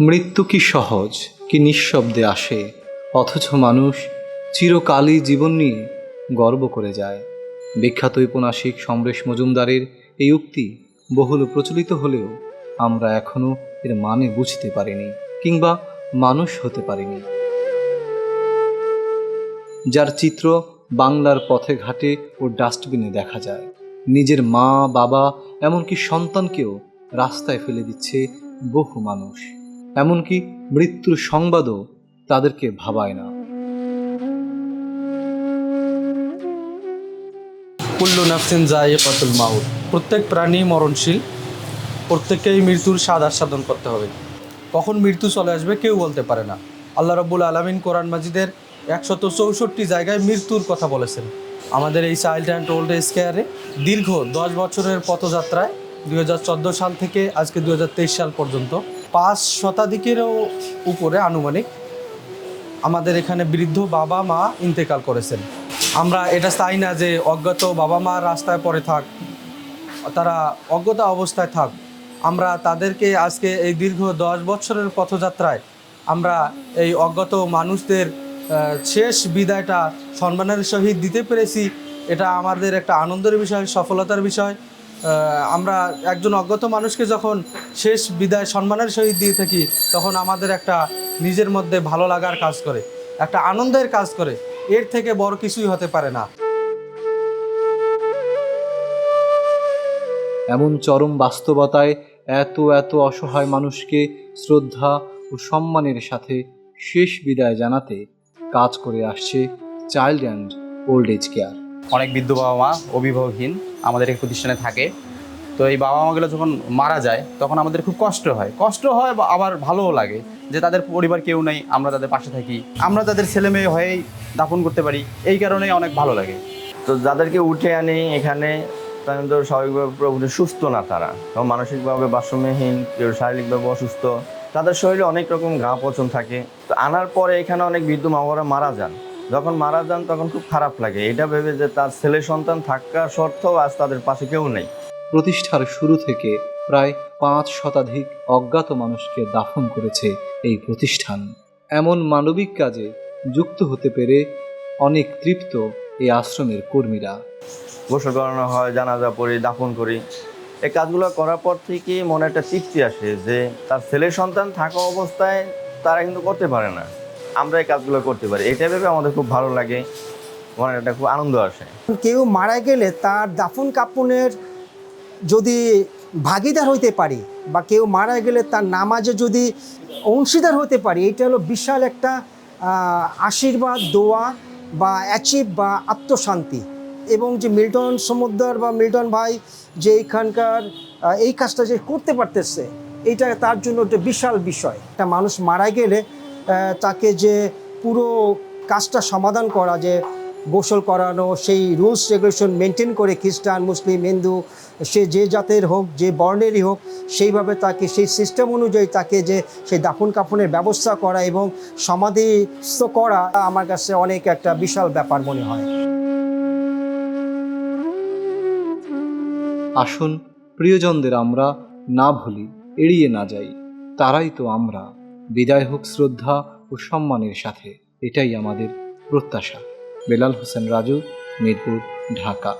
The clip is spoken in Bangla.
মৃত্যু কি সহজ, কি নিঃশব্দে আসে? অথচ মানুষ চিরকালই জীবন নিয়ে গর্ব করে যায়। বিখ্যাত ঔপন্যাসিক সমরেশ মজুমদারের এই উক্তি বহুল প্রচলিত হলেও আমরা এখনও এর মানে বুঝতে পারিনি, কিংবা মানুষ হতে পারিনি। যার চিত্র বাংলার পথে ঘাটে ও ডাস্টবিনে দেখা যায়। নিজের মা, বাবা, এমনকি সন্তানকেও রাস্তায় ফেলে দিচ্ছে বহু মানুষ। এমনকি মৃত্যুর সংবাদও তাদেরকে ভাবায় না। কুল্লু নাফসিন যায় কতুল প্রত্যেক প্রাণী মরণশীল। প্রত্যেককেই মৃত্যুর স্বাদ আস্বাদন করতে হবে। কখন মৃত্যু চলে আসবে কেউ বলতে পারে না। আল্লাহ রব্বুল আলমিন কোরআন মাজিদের একশত চৌষট্টি জায়গায় মৃত্যুর কথা বলেছেন। আমাদের এই চাইল্ড অ্যান্ড ওল্ড এজ কেয়ারে দীর্ঘ দশ বছরের পথযাত্রায় দুই হাজার চোদ্দ সাল থেকে আজকে দুই হাজার তেইশ সাল পর্যন্ত পাঁচ শতাধিকেরও উপরে আনুমানিক আমাদের এখানে বৃদ্ধ বাবা মা ইন্তেকাল করেছেন। আমরা এটা চাই না যে অজ্ঞাত বাবা মা রাস্তায় পড়ে থাক, তারা অজ্ঞতা অবস্থায় থাক। আমরা তাদেরকে আজকে এই দীর্ঘ দশ বছরের পথযাত্রায় আমরা এই অজ্ঞাত মানুষদের শেষ বিদায়টা সম্মানের সহিত দিতে পেরেছি। এটা আমাদের একটা আনন্দের বিষয়, সফলতার বিষয়। আমরা একজন অজ্ঞাত মানুষকে যখন শেষ বিদায় সম্মানের সহিত দিয়ে থাকি তখন আমাদের একটা নিজের মধ্যে ভালো লাগার কাজ করে একটা আনন্দের কাজ করে। এর থেকে বড় কিছুই হতে পারে না। এমন চরম বাস্তবতায় এত এত অসহায় মানুষকে শ্রদ্ধা ও সম্মানের সাথে শেষ বিদায় জানাতে কাজ করে আসছে child and old age care. অনেক বৃদ্ধ বাবা মা অভিভাবকহীন। আমাদের এই প্রতিষ্ঠানে থাকে। তো এই বাবা মাগুলো যখন মারা যায়, তখন আমাদের খুব কষ্ট হয়। কষ্ট হয় বা আবার ভালোও লাগে যে তাদের পরিবার কেউ নেই, আমরা তাদের পাশে থাকি, আমরা তাদের ছেলে মেয়ে হয়েই দাফন করতে পারি, এই কারণেই অনেক ভালো লাগে। তো যাদেরকে উঠে আনি এখানে, তাদের স্বাভাবিকভাবে সুস্থ না তারা। মানসিকভাবে ভারসাম্যহীন কেউ শারীরিকভাবে অসুস্থ, তাদের শরীরে অনেক রকম ঘা পচন থাকে। তো আনার পরে এখানে অনেক বৃদ্ধ মা বাবারা মারা যান। যখন মারা যান তখন খুব খারাপ লাগে। এটা ভেবে যে তার ছেলে সন্তান থাকা সত্ত্বেও আজ তাদের পাশে কেউ নেই। প্রতিষ্ঠার শুরু থেকে প্রায় পাঁচ শতাধিক অজ্ঞাত মানুষকে দাফন করেছে এই প্রতিষ্ঠান। এমন মানবিক কাজে যুক্ত হতে পেরে অনেক তৃপ্ত এই আশ্রমের কর্মীরা। গোসল করানো হয় জানাজা পড়ি দাফন করি। এই কাজগুলো করার পর থেকেই মনে একটা তৃপ্তি আসে যে তার ছেলে সন্তান থাকা অবস্থায় তারা কিন্তু করতে পারে না। আমরা এই কাজগুলো করতে পারি। এটা ভেবে আমাদের খুব ভালো লাগে। মনে একটা খুব আনন্দ আসে। কেউ মারা গেলে তার দাফন কাপনের যদি ভাগিদার হইতে পারি বা কেউ মারা গেলে তার নামাজে যদি অংশীদার হতে পারি, এটা হলো বিশাল একটা আশীর্বাদ, দোয়া বা অ্যাচিভ বা আত্মশান্তি। এবং যে মিল্টন সমুদ্র বা মিল্টন ভাই যে এইখানকার এই কাজটা যে করতে পারতেছে, এটা তার জন্য একটা বিশাল বিষয়। একটা মানুষ মারা গেলে তাকে যে পুরো কাজটা সমাধান করা, যে গোসল করানো, সেই রুলস, রেগুলেশন মেনটেন করে খ্রিস্টান, মুসলিম, হিন্দু, সে যে জাতের হোক, যে বর্ণেরই হোক, সেইভাবে তাকে, সেই সিস্টেম অনুযায়ী তাকে যে সেই দাফন কাফনের ব্যবস্থা করা এবং সমাধিস্থ করা আমার কাছে অনেক একটা বিশাল ব্যাপার মনে হয়। আসুন প্রিয়জনদের আমরা না ভুলি, এড়িয়ে না যাই, তারাই তো আমরা। বিদায় হোক শ্রদ্ধা ও সম্মানের সাথে। এটাই আমাদের প্রত্যাশা। বেলাল হোসেন রাজু মিরপুর ঢাকা।